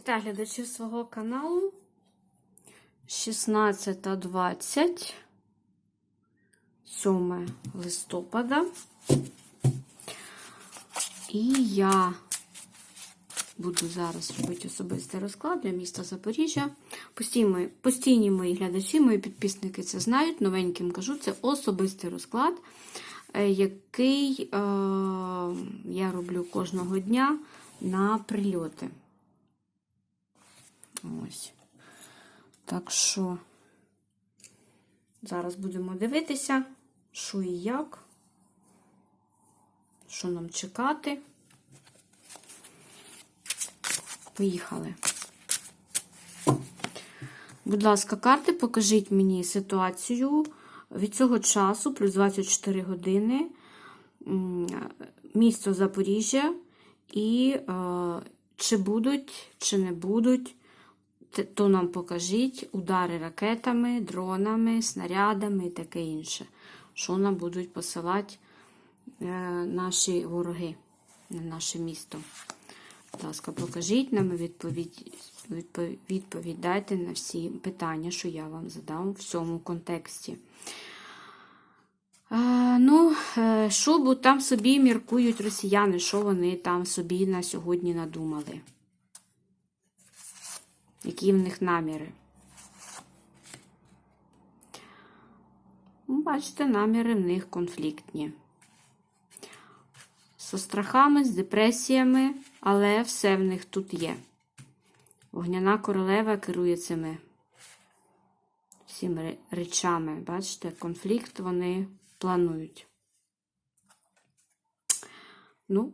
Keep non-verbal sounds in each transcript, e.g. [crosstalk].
Вітаю глядачів свого каналу. 16.20, 7 листопада. І я буду зараз робити особистий розклад для міста Запоріжжя. Постійні, постійні мої глядачі, мої підписники це знають. Новеньким кажу, це особистий розклад, е, який е, я роблю кожного дня на прильоти. Ось. Так що зараз будемо дивитися, що і як, що нам чекати. Поїхали. Будь ласка, карти, покажіть мені ситуацію від цього часу, плюс 24 години, місто Запоріжжя, і е, чи будуть, чи не будуть то нам покажіть удари ракетами, дронами, снарядами і таке інше. Що нам будуть посилати е, наші вороги на наше місто. Будь ласка, покажіть нам відповідь, відповідь, відповідь дайте на всі питання, що я вам задам в цьому контексті. Е, ну, е, що там собі міркують росіяни, що вони там собі на сьогодні надумали? Які в них наміри? Ну, Бачите, наміри в них конфліктні. Со страхами, з депресіями, але все в них тут є. Вогняна королева керує цими всіми речами. Бачите, конфлікт вони планують. Ну,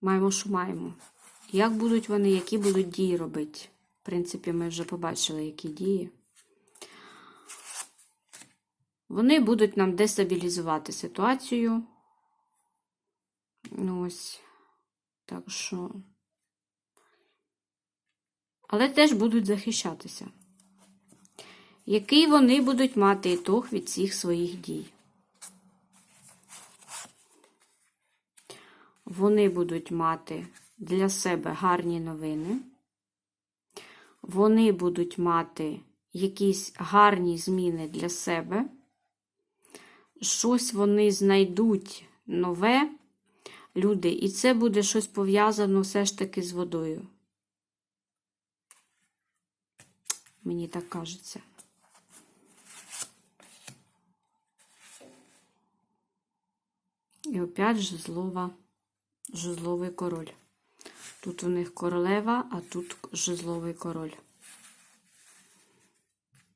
маємо, що маємо. Як будуть вони, які будуть дії робити? Принципі, ми вже побачили, які дії. Вони будуть нам дестабілізувати ситуацію. Ну, ось. Так що. Але теж будуть захищатися. Який вони будуть мати ітог від всіх своїх дій? Вони будуть мати для себе гарні новини вони будуть мати якісь гарні зміни для себе, щось вони знайдуть нове люди, і це буде щось пов'язано все ж таки з водою. Мені так кажеться. І опять жезлова, жезловий король. Тут у них королева, а тут жезловий король.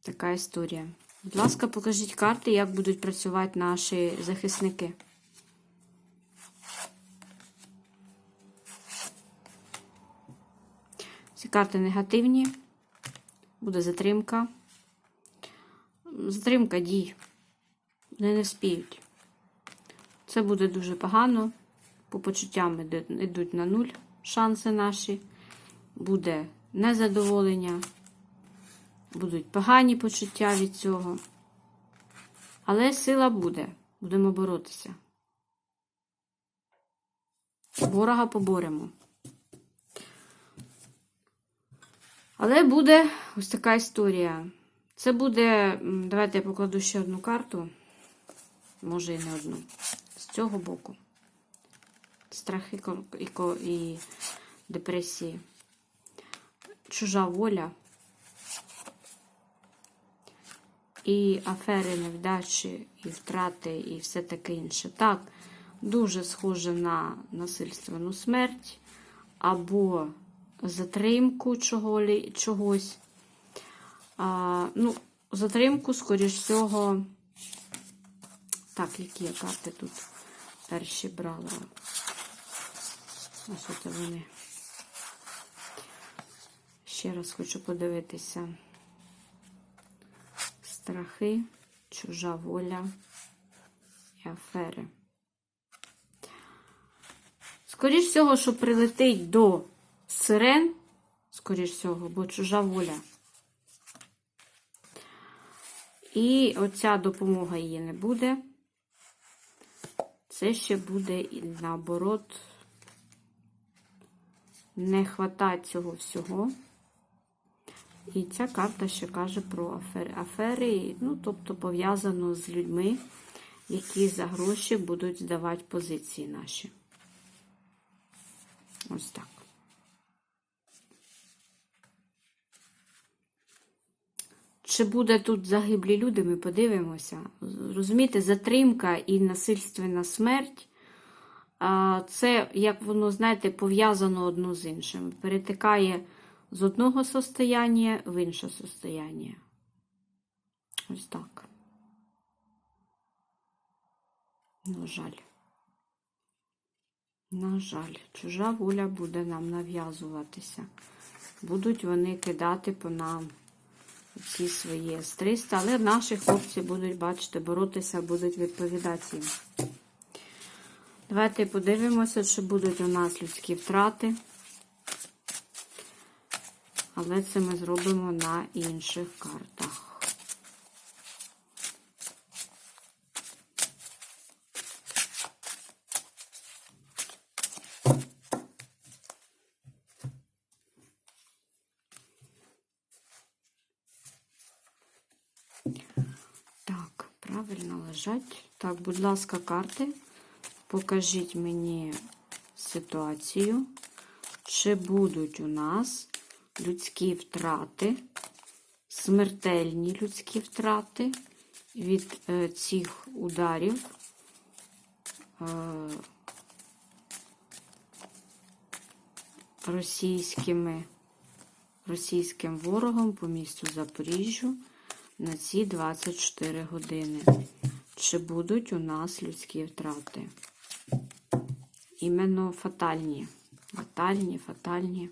Така історія. Будь ласка, покажіть карти, як будуть працювати наші захисники. Ці карти негативні. Буде затримка. Затримка дій. Вони не вспіють. Це буде дуже погано. По почуттям йдуть на нуль шанси наші, буде незадоволення, будуть погані почуття від цього. Але сила буде, будемо боротися. Ворога поборемо. Але буде ось така історія. Це буде, давайте я покладу ще одну карту, може і не одну, з цього боку страхи і депресії, чужа воля і афери, невдачі, і втрати, і все таке інше. Так, дуже схоже на насильственну смерть або затримку чого, чогось. А, Ну, Затримку, скоріш всього, так, які карти тут перші брала. А що вони? Ще раз хочу подивитися. Страхи, чужа воля і афери. Скоріш всього, що прилетить до сирен, скоріш всього, бо чужа воля. І оця допомога її не буде. Це ще буде наоборот не хватає цього всього. І ця карта ще каже про афери. Афери, ну, тобто пов'язано з людьми, які за гроші будуть здавати позиції наші. Ось так. Чи буде тут загиблі люди, ми подивимося. Розумієте, затримка і насильственна смерть. Це, як воно, знаєте, пов'язано одно з іншим. Перетикає з одного состояння в інше состояння. Ось так. На жаль. На жаль, чужа воля буде нам нав'язуватися. Будуть вони кидати по нам ці свої С-300, але наші хлопці будуть, бачите, боротися, будуть відповідати їм. Давайте подивимося, чи будуть у нас людські втрати. Але це ми зробимо на інших картах. Так, правильно лежать. Так, будь ласка, карти. Покажіть мені ситуацію, чи будуть у нас людські втрати, смертельні людські втрати від е, цих ударів. Е, російськими, російським ворогом по місту Запоріжжю на ці 24 години. Чи будуть у нас людські втрати? Іменно фатальні. Фатальні, фатальні.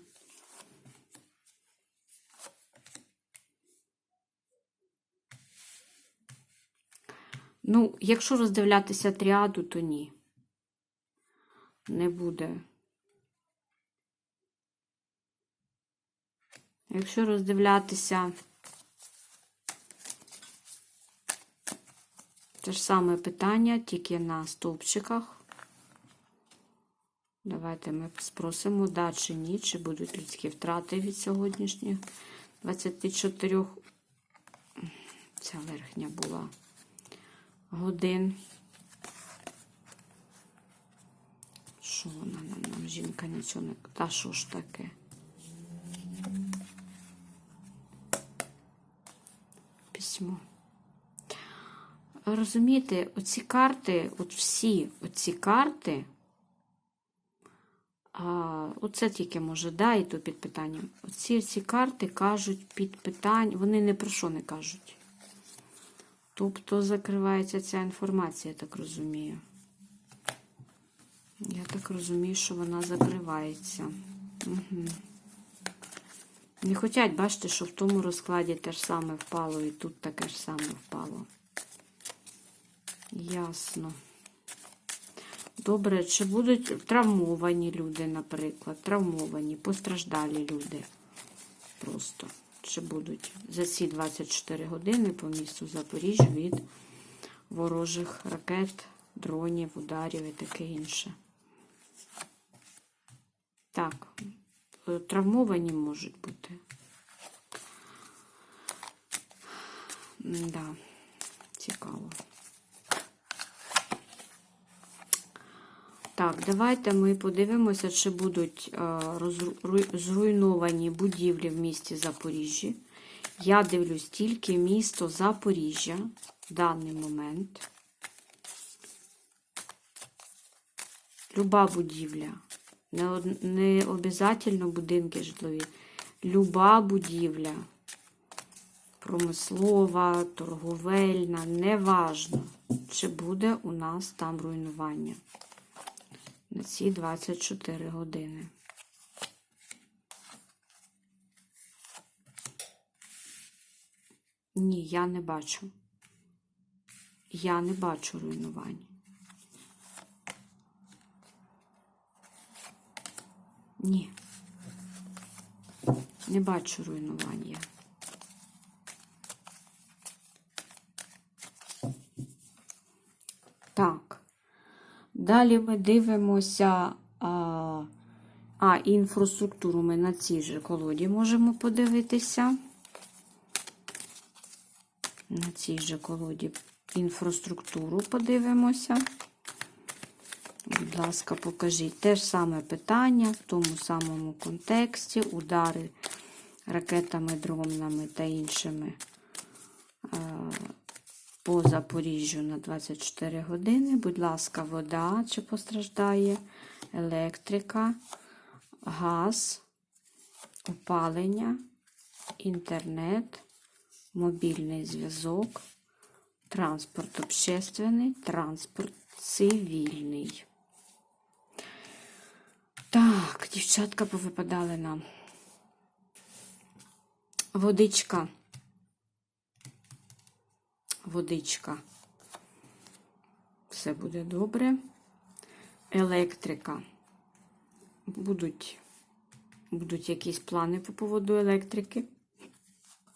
Ну, якщо роздивлятися тріаду, то ні. Не буде. Якщо роздивлятися те ж саме питання, тільки на стовпчиках. Давайте ми спросимо, да чи ні, чи будуть людські втрати від сьогоднішніх 24. Ця верхня була годин. Що вона нам, нам жінка нічого не. Та що ж таке? Письмо. Розумієте, оці карти, от всі оці карти, оце тільки може, да, і то під питанням. Оці ці карти кажуть під питання, вони не про що не кажуть. Тобто закривається ця інформація, я так розумію. Я так розумію, що вона закривається. Угу. Не хочуть, бачите, що в тому розкладі те ж саме впало, і тут таке ж саме впало. Ясно. Добре, чи будуть травмовані люди, наприклад, травмовані, постраждалі люди. Просто. Чи будуть за ці 24 години по місту Запоріжжя від ворожих ракет, дронів, ударів і таке інше. Так, е, травмовані можуть бути. Да, цікаво. Так, давайте ми подивимося, чи будуть зруйновані будівлі в місті Запоріжжя. Я дивлюсь тільки місто Запоріжжя в даний момент. Люба будівля. Не, не обов'язково будинки житлові. Люба будівля. Промислова, торговельна, неважно, чи буде у нас там руйнування на ці 24 години. Ні, я не бачу. Я не бачу руйнувань. Ні. Не бачу руйнування. Так. Далі ми дивимося, а, А, інфраструктуру ми на цій же колоді можемо подивитися. На цій же колоді інфраструктуру подивимося. Будь ласка, покажіть те ж саме питання в тому самому контексті, удари ракетами, дронами та іншими е, по Запоріжжю на 24 години. Будь ласка, вода чи постраждає, електрика, газ, опалення, інтернет, мобільний зв'язок, транспорт общественний, транспорт цивільний. Так, дівчатка повипадали нам. Водичка. Водичка. Все буде добре. Електрика. Будуть, будуть якісь плани по поводу електрики.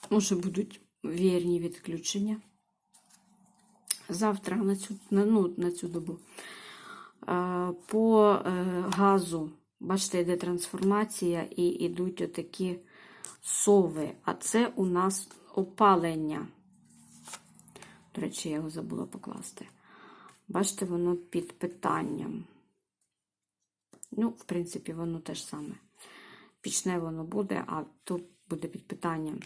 Може, будуть вірні відключення. Завтра на цю, ну, на цю добу. Е, По е, газу, бачите, йде трансформація і йдуть отакі сови. А це у нас опалення. До речі, я його забула покласти. Бачите, воно під питанням. Ну, в принципі, воно те ж саме. Пічне воно буде, а тут буде під питанням.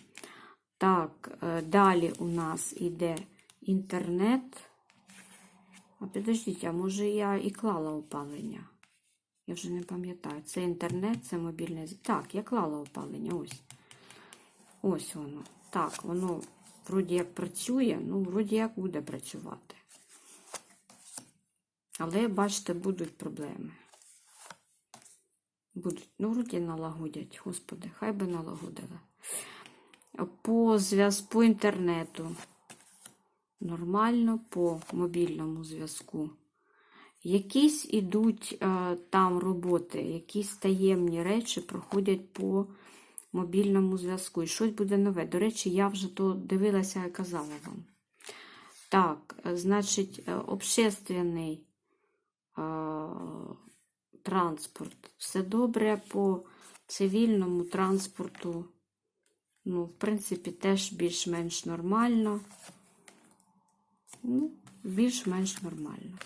Так, е, далі у нас іде інтернет. А підождіть, а може я і клала опалення? Я вже не пам'ятаю. Це інтернет, це мобільний. Так, я клала опалення. Ось. Ось воно. Так, воно вроді як працює, ну, вроді як буде працювати. Але, бачите, будуть проблеми. Будуть. Ну, вроді налагодять. Господи, хай би налагодили. По зв'язку по інтернету. Нормально по мобільному зв'язку. Якісь ідуть е, там роботи, якісь таємні речі проходять по мобільному зв'язку. І щось буде нове. До речі, я вже то дивилася і казала вам. Так, е, значить, е, общественний е, транспорт. Все добре по цивільному транспорту. Ну, в принципі, теж більш-менш нормально. Ну, більш-менш нормально.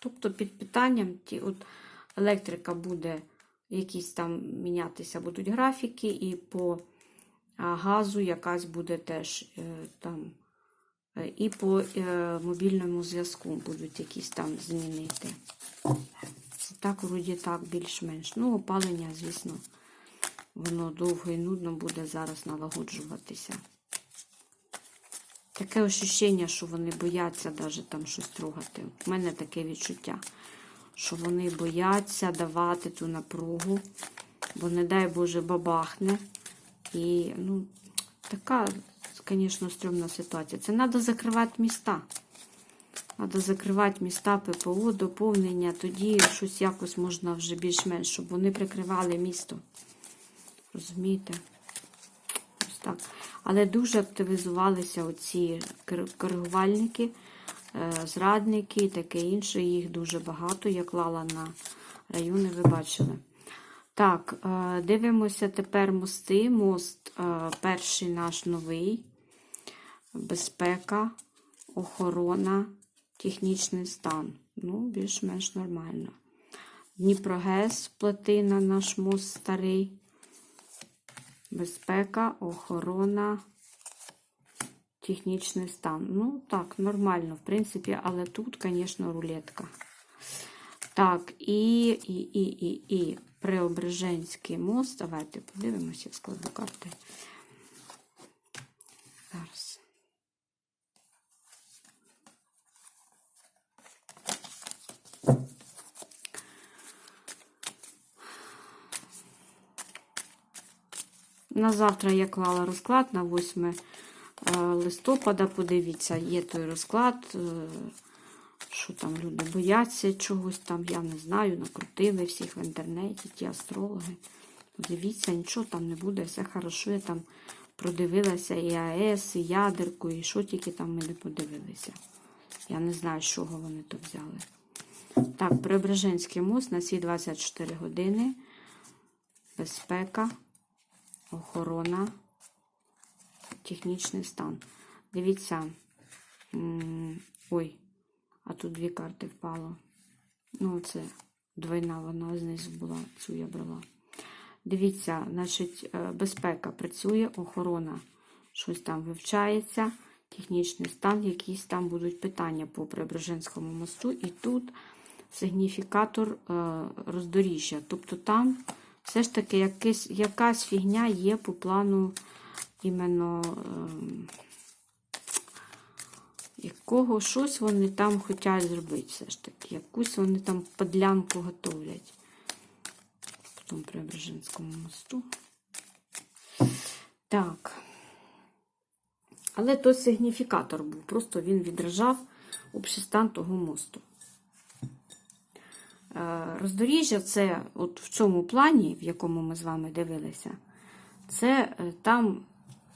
Тобто під питанням ті, от електрика буде якісь там мінятися, будуть графіки, і по газу якась буде теж е, там, е, і по е, мобільному зв'язку будуть якісь там змінити. Так, вроді так, більш-менш. Ну, опалення, звісно, воно довго і нудно буде зараз налагоджуватися. Таке ощущення, що вони бояться навіть там щось трогати. У мене таке відчуття, що вони бояться давати ту напругу, бо, не дай Боже, бабахне. І, ну, така, звісно, стрьомна ситуація. Це треба закривати міста. Треба закривати міста ППО, доповнення, тоді щось якось можна вже більш-менш, щоб вони прикривали місто. Розумієте? Ось так. Але дуже активізувалися оці коригувальники, зрадники і таке інше. Їх дуже багато. Я клала на райони, ви бачили. Так, е, дивимося тепер мости. Мост е, перший наш новий. Безпека, охорона, технічний стан. Ну, більш-менш нормально. Дніпрогес, плотина, наш мост старий. Безпека, охорона, технічний стан. Ну, так, нормально, в принципі, але тут, звісно, рулетка. Так, і, і, і, і, і Преображенський мост. Давайте подивимося, складу карти. Зараз. На завтра я клала розклад на 8 е, листопада. Подивіться, є той розклад, е, що там люди бояться чогось там, я не знаю, накрутили всіх в інтернеті, ті астрологи. Подивіться, нічого там не буде, все хорошо. Я там продивилася і АЕС, і ядерку, і що тільки там ми не подивилися. Я не знаю, з чого вони то взяли. Так, Преображенський мост на ці 24 години. безпека, охорона, технічний стан. Дивіться. Ой, а тут дві карти впало. Ну, це двойна, вона знизу була, цю я брала. Дивіться, значить, е, безпека працює, охорона щось там вивчається, технічний стан, якісь там будуть питання по Преображенському мосту. І тут сигніфікатор е, роздоріжжя. Тобто там все ж таки якась, якась фігня є по плану іменно. ем, якого щось вони там хочуть зробити все ж таки. Якусь вони там подлянку готовлять. В тому Преображенському мосту. Так. Але то сигніфікатор був. Просто він відражав общий стан того мосту. Е, Роздоріжжя це от в цьому плані, в якому ми з вами дивилися, це е, там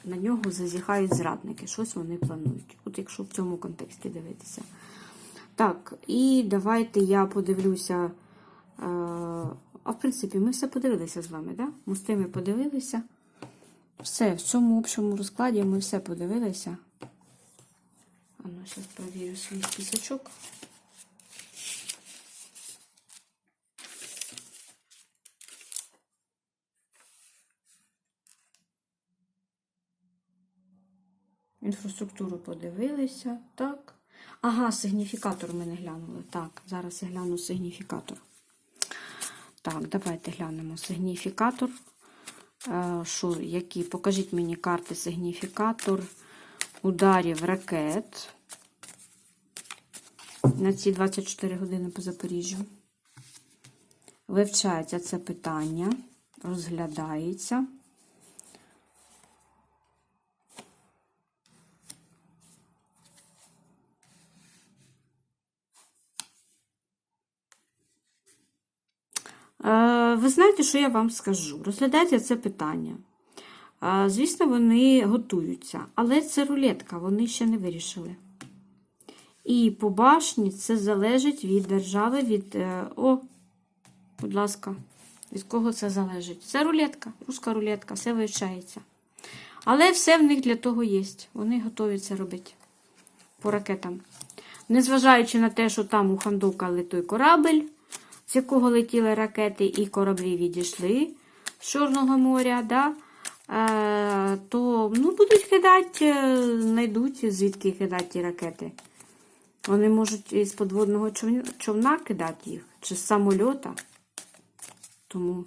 на нього зазіхають зрадники, щось вони планують. От якщо в цьому контексті дивитися. Так, і давайте я подивлюся. е, А в принципі, ми все подивилися з вами, да? Мости ми подивилися. Все, в цьому общому розкладі ми все подивилися. А ну, зараз провірю свій списочок. Інфраструктуру подивилися. Так. Ага, сигніфікатор ми не глянули. Так, зараз я гляну сигніфікатор. Так, давайте глянемо сигніфікатор. Е, Що, які? Покажіть мені карти сигніфікатор ударів ракет на ці 24 години по Запоріжжю. Вивчається це питання, розглядається. Е, Ви знаєте, що я вам скажу? Розглядайте це питання. Звісно, вони готуються, але це рулетка, вони ще не вирішили. І по башні це залежить від держави, від. е, О, будь ласка, від кого це залежить? Це рулетка, руська рулетка, все вивчається. Але все в них для того є. Вони готові це робити по ракетам. Незважаючи на те, що там ухандукали той корабель, з якого летіли ракети і кораблі відійшли з Чорного моря, да? е, то ну, будуть кидати, е, знайдуть, звідки кидати ті ракети. Вони можуть із подводного човна кидати їх, чи з самольота. Тому.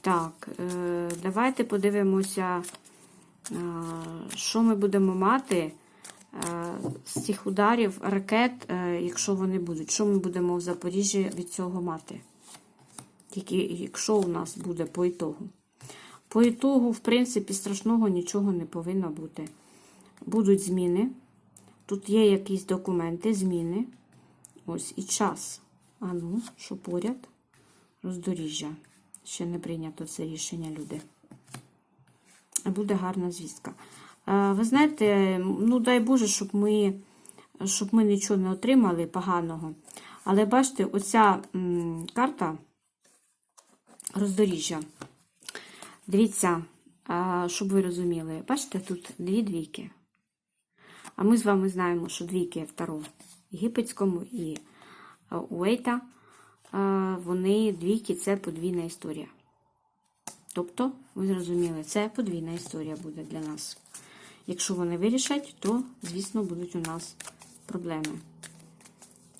Так, е, давайте подивимося, що ми будемо мати з цих ударів ракет, е, якщо вони будуть. Що ми будемо в Запоріжжі від цього мати? Тільки якщо у нас буде по ітогу. По ітогу, в принципі, страшного нічого не повинно бути. Будуть зміни. Тут є якісь документи, зміни. Ось і час. А ну, що поряд? Роздоріжжя. Ще не прийнято це рішення, люди. Буде гарна звістка. Ви знаєте, ну дай Боже, щоб ми, щоб ми нічого не отримали поганого. Але бачите, оця карта роздоріжжя. Дивіться, щоб ви розуміли, бачите, тут дві двійки. А ми з вами знаємо, що двійки в Таро єгипетському і Уейта, вони двійки це подвійна історія. Тобто, ви зрозуміли, це подвійна історія буде для нас. Якщо вони вирішать, то, звісно, будуть у нас проблеми.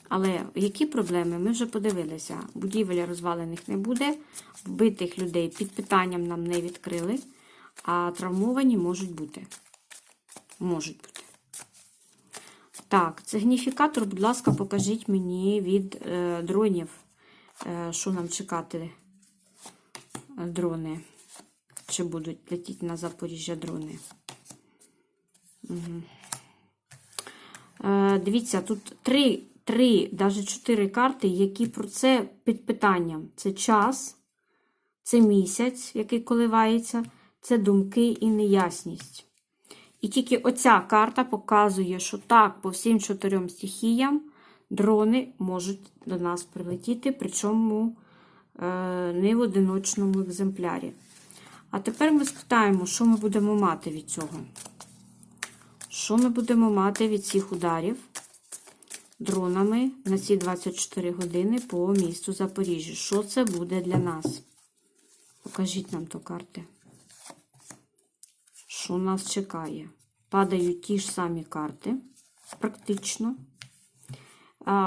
Але які проблеми? Ми вже подивилися. Будівель розвалених не буде, вбитих людей під питанням нам не відкрили, а травмовані можуть бути. Можуть бути. Так, сигніфікатор, будь ласка, покажіть мені від е, дронів, е, що нам чекати е, дрони. Чи будуть летіти на Запоріжжя дрони? Е, дивіться, тут три, три, навіть чотири карти, які про це під питанням. Це час, це місяць, який коливається, це думки і неясність. І тільки оця карта показує, що так, по всім чотирьом стихіям дрони можуть до нас прилетіти, причому е, не в одиночному екземплярі. А тепер ми спитаємо, що ми будемо мати від цього. Що ми будемо мати від цих ударів дронами на ці 24 години по місту Запоріжжя? Що це буде для нас? Покажіть нам то карти. Що нас чекає? Падають ті ж самі карти, практично.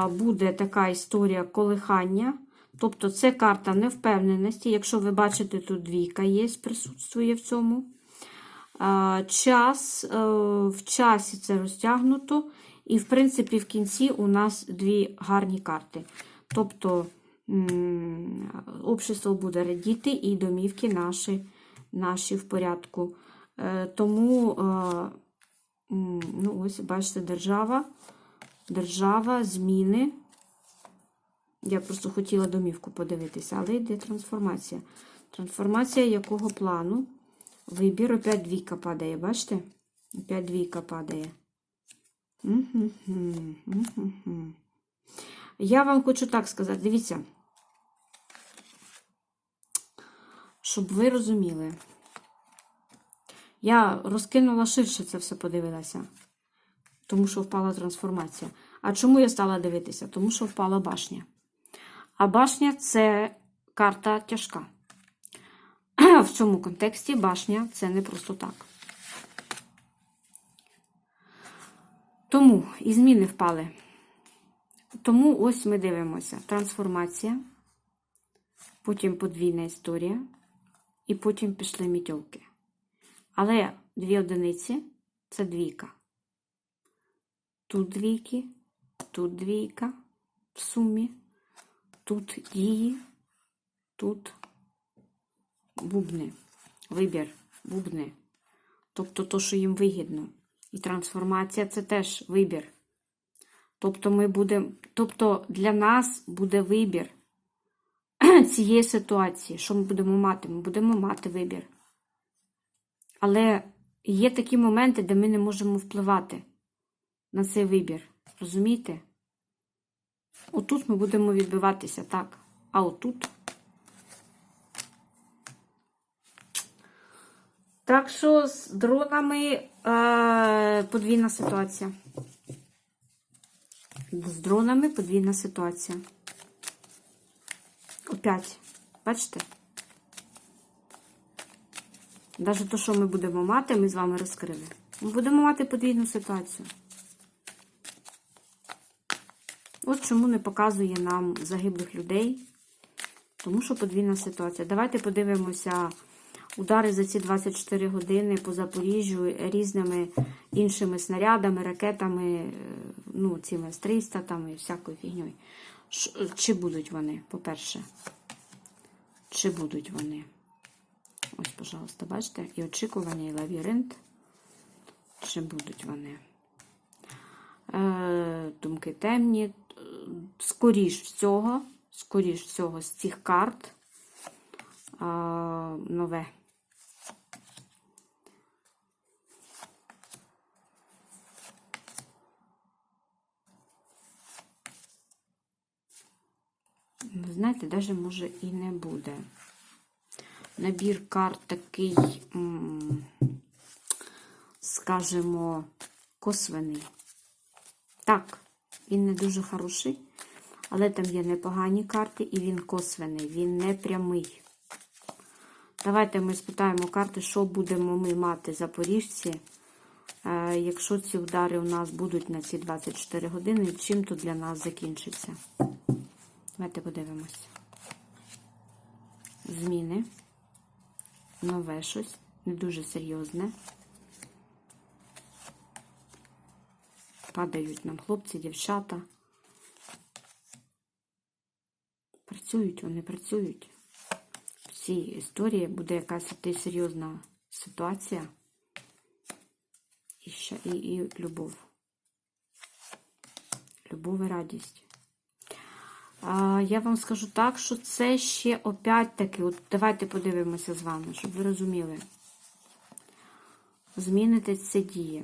Буде така історія колихання. Тобто це карта невпевненості. Якщо ви бачите, тут двійка є, присутствує в цьому. Час, е, в часі це розтягнуто. І, в принципі, в кінці у нас дві гарні карти. Тобто, общество буде радіти і домівки наші, наші в порядку. Е, Тому, е, ну, ось, бачите, держава, держава, зміни. Я просто хотіла домівку подивитися, але йде трансформація. Трансформація якого плану? Вибір, опять двійка падає, бачите? Опять двійка падає. Я вам хочу так сказати, дивіться, щоб ви розуміли. Я розкинула ширше це все подивилася, тому що впала трансформація. А чому я стала дивитися? Тому що впала башня. А башня це карта тяжка. В цьому контексті башня це не просто так. Тому і зміни впали. Тому ось ми дивимося: трансформація, потім подвійна історія, і потім пішли мітьовки. Але дві одиниці це двійка. Тут двійки, тут двійка в сумі, тут дії, тут бубни, вибір, бубни. Тобто то, що їм вигідно. І трансформація це теж вибір. Тобто, ми будемо, тобто для нас буде вибір [clears throat] цієї ситуації. Що ми будемо мати? Ми будемо мати вибір. Але є такі моменти, де ми не можемо впливати на цей вибір. Розумієте? Отут ми будемо відбиватися, так. А отут. Так що з дронами е, подвійна ситуація. З дронами подвійна ситуація. Опять. Бачите? Навіть те, що ми будемо мати, ми з вами розкрили. Ми будемо мати подвійну ситуацію. От чому не показує нам загиблих людей. Тому що подвійна ситуація. Давайте подивимося удари за ці 24 години по Запоріжжю різними іншими снарядами, ракетами, е, ну, цими С-300 там і всякою фігньою. Чи будуть вони, по-перше? Чи будуть вони? Ось, пожалуйста, бачите, і очікування, і лабіринт. Чи будуть вони? Е, думки темні. Е, Скоріш всього, скоріш всього, з цих карт е, нове. Знаєте, навіть може і не буде. Набір карт такий, скажімо, косвений. Так, він не дуже хороший, але там є непогані карти, і він косвений, він не прямий. Давайте ми спитаємо карти, що будемо ми мати запоріжці, е, якщо ці удари у нас будуть на ці 24 години, чим то для нас закінчиться. Давайте подивимось. Зміни. Нове щось, не дуже серйозне. Падають нам хлопці, дівчата. Працюють, вони працюють. В цій історії буде якась серйозна ситуація. І, ще, і, і любов. Любов і радість. Я вам скажу так, що це ще опять-таки, от давайте подивимося з вами, щоб ви розуміли. Змінити це діє.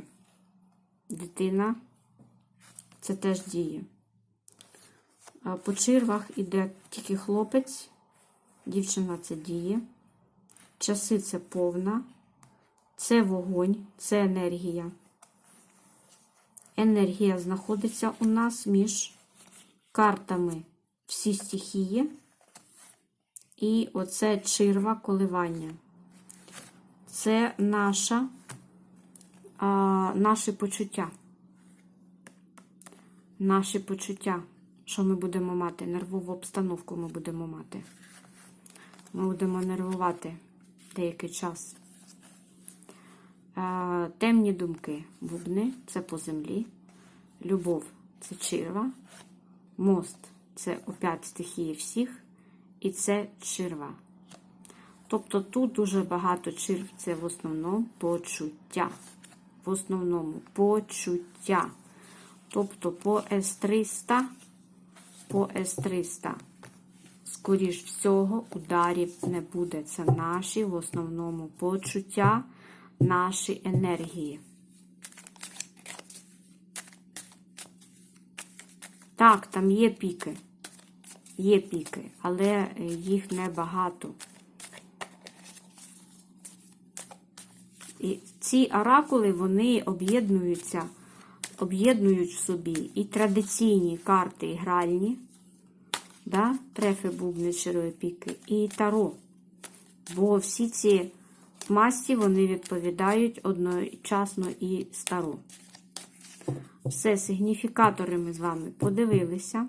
Дитина це теж діє. По червах іде тільки хлопець Дівчина це діє. Часи це повна. Це вогонь, це енергія. Енергія знаходиться у нас між картами всі стихії. І оце чирва коливання. Це наша, а, наші почуття. Наші почуття, що ми будемо мати, нервову обстановку ми будемо мати. Ми будемо нервувати деякий час. А, темні думки, бубни це по землі. Любов це чирва. Мост це опять стихії всіх. І це чирва. Тобто тут дуже багато чирв, це в основному почуття. В основному почуття. Тобто по С300, по С300, скоріш всього, ударів не буде. Це наші в основному почуття, наші енергії. Так, там є піки. Є піки, але е, їх небагато. І ці оракули, вони об'єднуються, об'єднують в собі і традиційні карти гральні, да? трефи, бубни, широї піки, і таро. Бо всі ці масті, вони відповідають одночасно і старо. Все, сигніфікатори ми з вами подивилися.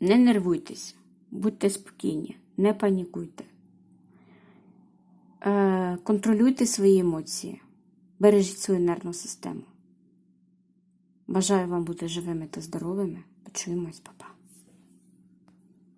Не нервуйтесь, будьте спокійні, не панікуйте. Е, контролюйте свої емоції, бережіть свою нервну систему. Бажаю вам бути живими та здоровими. Почуємось.